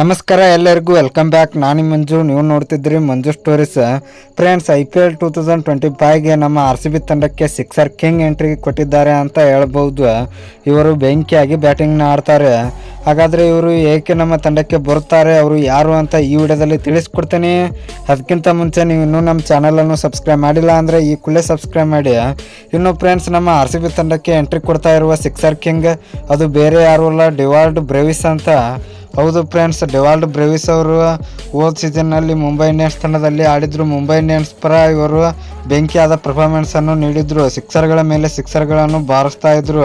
ನಮಸ್ಕಾರ ಎಲ್ಲರಿಗೂ welcome back ನಾನು ಮಂಜು, ನೀವು ನೋಡ್ತಿದ್ರಿ Manju stories friends I P L two thousand twenty ಫೈವ್ಗೆ ನಮ್ಮ ಆರ್ ಸಿ ಬಿ ತಂಡಕ್ಕೆ ಸಿಕ್ಸರ್ ಕಿಂಗ್ ಎಂಟ್ರಿ ಕೊಟ್ಟಿದ್ದಾರೆ ಅಂತ ಹೇಳ್ಬೋದು. ಇವರು ಬೆಂಕಿಯಾಗಿ ಬ್ಯಾಟಿಂಗ್ನ ಆಡ್ತಾರೆ. ಹಾಗಾದರೆ ಇವರು ಏಕೆ ನಮ್ಮ ತಂಡಕ್ಕೆ ಬರುತ್ತಾರೆ, ಅವರು ಯಾರು ಅಂತ ಈ ವಿಡಿಯೋದಲ್ಲಿ ತಿಳಿಸ್ಕೊಡ್ತೀನಿ. ಅದಕ್ಕಿಂತ ಮುಂಚೆ ನೀವು ಇನ್ನೂ ನಮ್ಮ ಚಾನಲನ್ನು ಸಬ್ಸ್ಕ್ರೈಬ್ ಮಾಡಿಲ್ಲ ಅಂದರೆ ಈ ಕೂಡಲೇ ಸಬ್ಸ್ಕ್ರೈಬ್ ಮಾಡಿ. ಇನ್ನು ಫ್ರೆಂಡ್ಸ್ ನಮ್ಮ ಆರ್ ಸಿ ಬಿ ತಂಡಕ್ಕೆ ಎಂಟ್ರಿ ಕೊಡ್ತಾ ಇರುವ ಸಿಕ್ಸರ್ ಕಿಂಗ್ ಅದು ಬೇರೆ ಯಾರು ಅಲ್ಲ ಡಿವಾರ್ಡ್ ಬ್ರೆವಿಸ್ ಅಂತ. ಹೌದು ಫ್ರೆಂಡ್ಸ್ ಡೆವಾಲ್ಡ್ ಬ್ರೆವಿಸ್ ಅವರು ಹೋದ ಸೀಸನ್ನಲ್ಲಿ ಮುಂಬೈ ಇಂಡಿಯನ್ಸ್ ತಂಡದಲ್ಲಿ ಆಡಿದ್ರು. ಮುಂಬೈ ಇಂಡಿಯನ್ಸ್ ಪರ ಇವರು ಬೆಂಕಿಯಾದ ಪರ್ಫಾರ್ಮೆನ್ಸನ್ನು ನೀಡಿದ್ರು. ಸಿಕ್ಸರ್ಗಳ ಮೇಲೆ ಸಿಕ್ಸರ್ಗಳನ್ನು ಬಾರಿಸ್ತಾ ಇದ್ರು.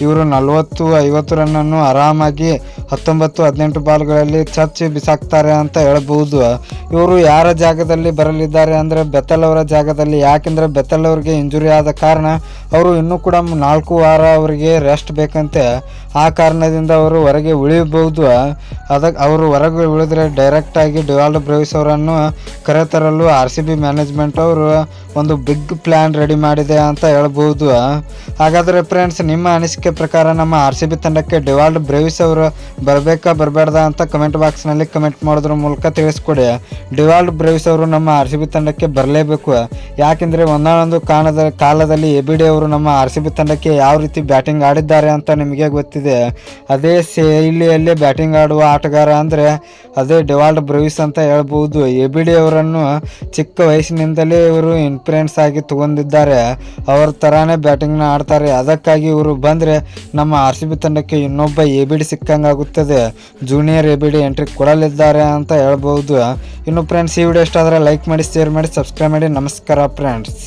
ಇವರು ನಲವತ್ತು ಐವತ್ತು ರನ್ನನ್ನು ಆರಾಮಾಗಿ ಹತ್ತೊಂಬತ್ತು, ಹದಿನೆಂಟು ಬಾಲ್ಗಳಲ್ಲಿ ಚಚ್ಚಿ ಬಿಸಾಕ್ತಾರೆ ಅಂತ ಹೇಳ್ಬೋದು ಇವರು ಯಾರ ಜಾಗದಲ್ಲಿ ಬರಲಿದ್ದಾರೆ ಅಂದರೆ ಬೆತ್ತಲ್ ಅವರ ಜಾಗದಲ್ಲಿ, ಯಾಕೆಂದರೆ ಬೆತ್ತಲ್ ಅವರಿಗೆ ಇಂಜುರಿ ಆದ ಕಾರಣ ಅವರು ಇನ್ನೂ ಕೂಡ ನಾಲ್ಕು ವಾರ ಅವರಿಗೆ ರೆಸ್ಟ್ ಬೇಕಂತೆ. ಆ ಕಾರಣದಿಂದ ಅವರು ಹೊರಗೆ ಉಳಿಯಬಹುದು. ಅದಕ್ಕೆ ಅವರು ಹೊರಗೆ ಉಳಿದ್ರೆ ಡೈರೆಕ್ಟಾಗಿ ಡಿವಾಲ್ಡ್ ಬ್ರೇವಿಸ್ ಅವರನ್ನು ಕರೆತರಲು ಆರ್ ಸಿ ಬಿ ಮ್ಯಾನೇಜ್ಮೆಂಟ್ ಅವರು ಒಂದು ಬಿಗ್ ಪ್ಲ್ಯಾನ್ ರೆಡಿ ಮಾಡಿದೆ ಅಂತ ಹೇಳ್ಬೋದು ಹಾಗಾದರೆ ಫ್ರೆಂಡ್ಸ್ ನಿಮ್ಮ ಅನಿಸಿಕೆ ಪ್ರಕಾರ ನಮ್ಮ ಆರ್ ಸಿ ಬಿ ತಂಡಕ್ಕೆ ಡಿವಾಲ್ಡ್ ಬ್ರೇವಿಸ್ ಅವರು ಬರಬೇಕಾ ಬರಬೇಡ್ದ ಅಂತ ಕಮೆಂಟ್ ಬಾಕ್ಸ್ನಲ್ಲಿ ಕಮೆಂಟ್ ಮಾಡೋದ್ರ ಮೂಲಕ ತಿಳಿಸ್ಕೊಡಿ. ಡಿವಾಲ್ಡ್ ಬ್ರೇವಿಸ್ ಅವರು ನಮ್ಮ ಆರ್ ಸಿ ಬಿ ತಂಡಕ್ಕೆ ಬರಲೇಬೇಕು. ಯಾಕೆಂದರೆ ಒಂದಾನೊಂದು ಕಾಲದ ಕಾಲದಲ್ಲಿ ಎ ಬಿ ಡಿ ಅವರು ನಮ್ಮ ಆರ್ ಸಿ ಬಿ ತಂಡಕ್ಕೆ ಯಾವ ರೀತಿ ಬ್ಯಾಟಿಂಗ್ ಆಡಿದ್ದಾರೆ ಅಂತ ನಿಮಗೆ ಗೊತ್ತಿದೆ. ಅದೇ ಶೈಲಿಯಲ್ಲಿ ಬ್ಯಾಟಿಂಗ್ ಆಡುವ ಆಟಗಾರ ಅಂದರೆ ಅದೇ ಡಿವಾಲ್ಡ್ ಬ್ರೇವಿಸ್ ಅಂತ ಹೇಳ್ಬೋದು. ಎ ಬಿ ಡಿ ಅವರನ್ನು ಚಿಕ್ಕ ವಯಸ್ಸಿನಿಂದಲೇ ಇವರು ಇನ್ಫ್ಲೂಯೆನ್ಸ್ ಆಗಿ ತಗೊಂಡಿದ್ದಾರೆ. ಅವ್ರ ಥರನೇ ಬ್ಯಾಟಿಂಗ್ನ ಆಡ್ತಾರೆ. ಅದಕ್ಕಾಗಿ ಇವರು ಬಂದರೆ ನಮ್ಮ ಆರ್ ಸಿ ಬಿ ತಂಡಕ್ಕೆ ಇನ್ನೊಬ್ಬ ಎ ಬಿ ಡಿ ಸಿಕ್ಕಂಗಾಗುತ್ತದೆ ಜೂನಿಯರ್ ಎ ಎಂಟ್ರಿ ಕೊಡಲಿದ್ದಾರೆ ಅಂತ ಹೇಳ್ಬೋದು. ಇನ್ನು ಫ್ರೆಂಡ್ಸ್ ಈ ವಿಡಿಯೋ ಇಷ್ಟ ಆದರೆ ಲೈಕ್ ಮಾಡಿ ಶೇರ್ ಮಾಡಿ ಸಬ್ಸ್ಕ್ರೈಬ್ ಮಾಡಿ. ನಮಸ್ಕಾರ ಫ್ರೆಂಡ್ಸ್